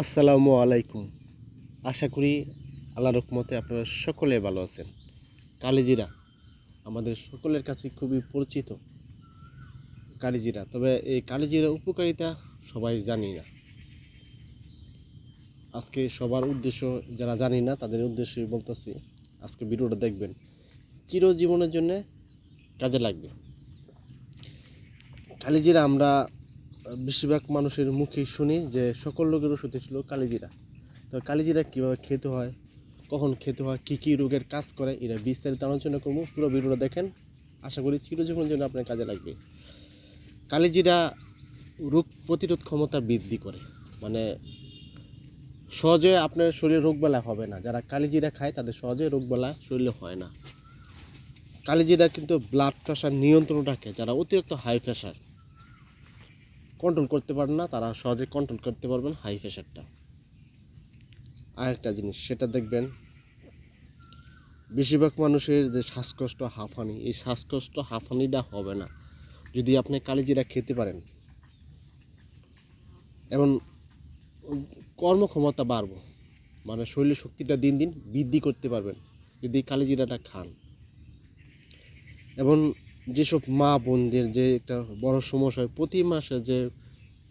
আসসালামু আলাইকুম। আশা করি আল্লাহ রকমতে আপনারা সকলে ভালো আছেন। কালিজিরা আমাদের সকলের কাছে খুবই পরিচিত কালিজিরা, তবে এই কালিজিরা উপকারিতা সবাই জানি না। আজকে সবার উদ্দেশ্য, যারা জানি না, তাদের উদ্দেশ্যে বলতেছি, আজকে ভিডিওটা দেখবেন। চিরজীবনের জন্য কাজে লাগবে। কালিজিরা আমরা বেশিরভাগ মানুষের মুখে শুনি যে সকল রোগের ওষুধে ছিল কালিজিরা। তো কালিজিরা কীভাবে খেতে হয়, কখন খেতে হয়, কী কী রোগের কাজ করে, এরা বিস্তারিত আলোচনা করব। পুরো ভিডিওটা দেখেন। আশা করি চিরজীবনের জন্য আপনার কাজে লাগবে। কালিজিরা রোগ প্রতিরোধ ক্ষমতা বৃদ্ধি করে। মানে সহজে আপনার শরীরে রোগবেলা হবে না। যারা কালিজিরা খায়, তাদের সহজে রোগবেলা শরীরে হয় না। কালিজিরা কিন্তু ব্লাড প্রেশার নিয়ন্ত্রণ রাখে। যারা অতিরিক্ত হাই প্রেশার কন্ট্রোল করতে পারেন না, তারা সহজে কন্ট্রোল করতে পারবেন হাই প্রেশারটা আরেকটা জিনিস, সেটা দেখবেন, বেশিরভাগ মানুষের যে শ্বাসকষ্ট, হাঁফানি, এই শ্বাসকষ্ট, হাঁফানিটা হবে না। যদি আপনি কালিজিরা খেতে পারেন, এবং কর্মক্ষমতা বাড়বো মানে শরীরের শক্তিটা দিন দিন বৃদ্ধি করতে পারবেন, যদি কালিজিরাটা খান। এবং যেসব মা বোনদের যে একটা বড় সমস্যা হয়, প্রতি মাসে যে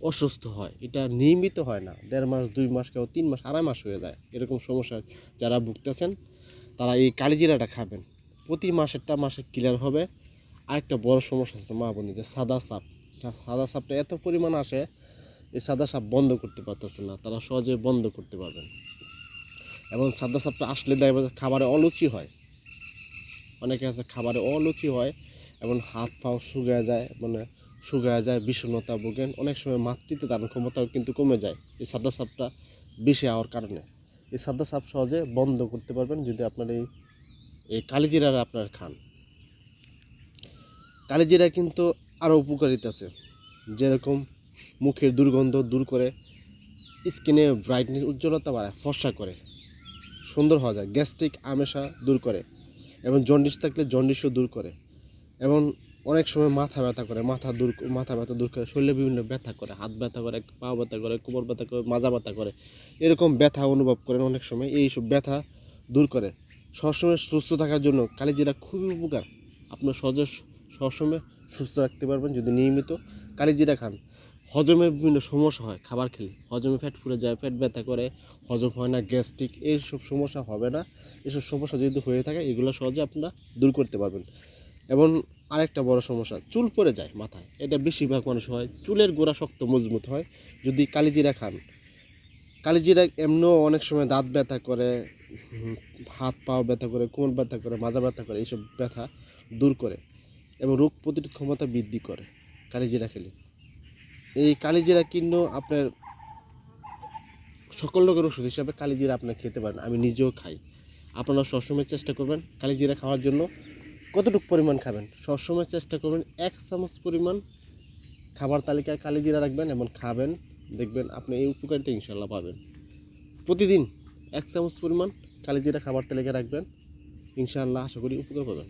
অসুস্থ হয়, এটা নিয়মিত হয় না। দেড় মাস, দুই মাস কেউ তিন মাস, আড়াই মাস হয়ে যায়। এরকম সমস্যা যারা ভুগতেছেন, তারা এই কালিজিরাটা খাবেন। প্রতি মাসেরটা মাসে ক্লিয়ার হবে। আরেকটা বড় সমস্যা আছে মা বোনের, যে সাদা সাপ। সাদা সাপটা এত পরিমাণ আসে, এই সাদা সাপ বন্ধ করতে পারতেছে না। তারা সহজে বন্ধ করতে পারবেন। এবং সাদা সাপটা আসলে দেখবে খাবারে অলুচি হয়। অনেকে আছে খাবারে অলুচি হয়। এবং হাত পাও শুকায় যায় মানে শুকায় যায়, বিষণ্ণতা ভোগেন। অনেক সময় মাতৃত্ব ধারণ ক্ষমতাও কিন্তু কমে যায় এই সাদা সাপটা বেশি হওয়ার কারণে। এই সাদা সাপ সহজে বন্ধ করতে পারবেন যদি আপনার এই এই কালিজিরার আপনার খান। কালিজিরা কিন্তু আরও উপকারিতা আছে। যেরকম মুখের দুর্গন্ধ দূর করে, স্কিনে ব্রাইটনেস, উজ্জ্বলতা বাড়ায়, ফর্সা করে, সুন্দর হওয়া যায়, গ্যাস্ট্রিক আমেশা দূর করে, এবং জন্ডিস থাকলে জন্ডিসও দূর করে। এবং অনেক সময় মাথা ব্যথা করে, মাথা দূর মাথা ব্যথা দূর করে, শরীরে বিভিন্ন ব্যথা করে, হাত ব্যথা করে, পা ব্যথা করে, কোমর ব্যথা করে, মাজা ব্যথা করে, এরকম ব্যথা অনুভব করেন অনেক সময় এই সব ব্যথা দূর করে। সবসময় সুস্থ থাকার জন্য কালিজিরা খুবই উপকার। আপনার সহজে সবসময় সুস্থ রাখতে পারবেন যদি নিয়মিত কালিজিরা খান। হজমের বিভিন্ন সমস্যা হয় খাবার খেলে। হজমে ফ্যাট ফুলে যায় পেট ব্যথা করে, হজম হয় না, গ্যাস্ট্রিক এইসব সমস্যা হবে না। এসব সমস্যা যদি হয়ে থাকে, এগুলো সহজে আপনারা দূর করতে পারবেন। এবং আরেকটা বড় সমস্যা, চুল পড়ে যায় মাথায়। এটা বেশিরভাগ মানুষ হয়, চুলের গোড়া শক্ত, মজবুত হয়। যদি কালিজিরা খান, কালিজিরা এমনিও অনেক সময় দাঁত ব্যথা করে হাত পাও ব্যথা করে, কোমর ব্যথা করে, মাজা ব্যথা করে, এইসব ব্যথা দূর করে এবং রোগ প্রতিরোধ ক্ষমতা বৃদ্ধি করে কালিজিরা খেলে। এই কালিজিরা কিন্তু আপনার সকল রোগের ওষুধ হিসাবে কালিজিরা আপনার খেতে পারেন। আমি নিজেও খাই। আপনারা সবসময় চেষ্টা করবেন কালিজিরা খাওয়ার জন্য। কতটুকু পরিমাণ খাবেন? সবসময় চেষ্টা করবেন এক চামচ পরিমাণ খাবার তালিকায় কালি জিরা রাখবেন এবং খাবেন, দেখবেন আপনি এই উপকারিতা ইনশাল্লাহ পাবেন। প্রতিদিন এক চামচ পরিমাণ কালি জিরা খাবার তালিকায় রাখবেন, ইনশাআল্লাহ আশা করি উপকার পাবেন।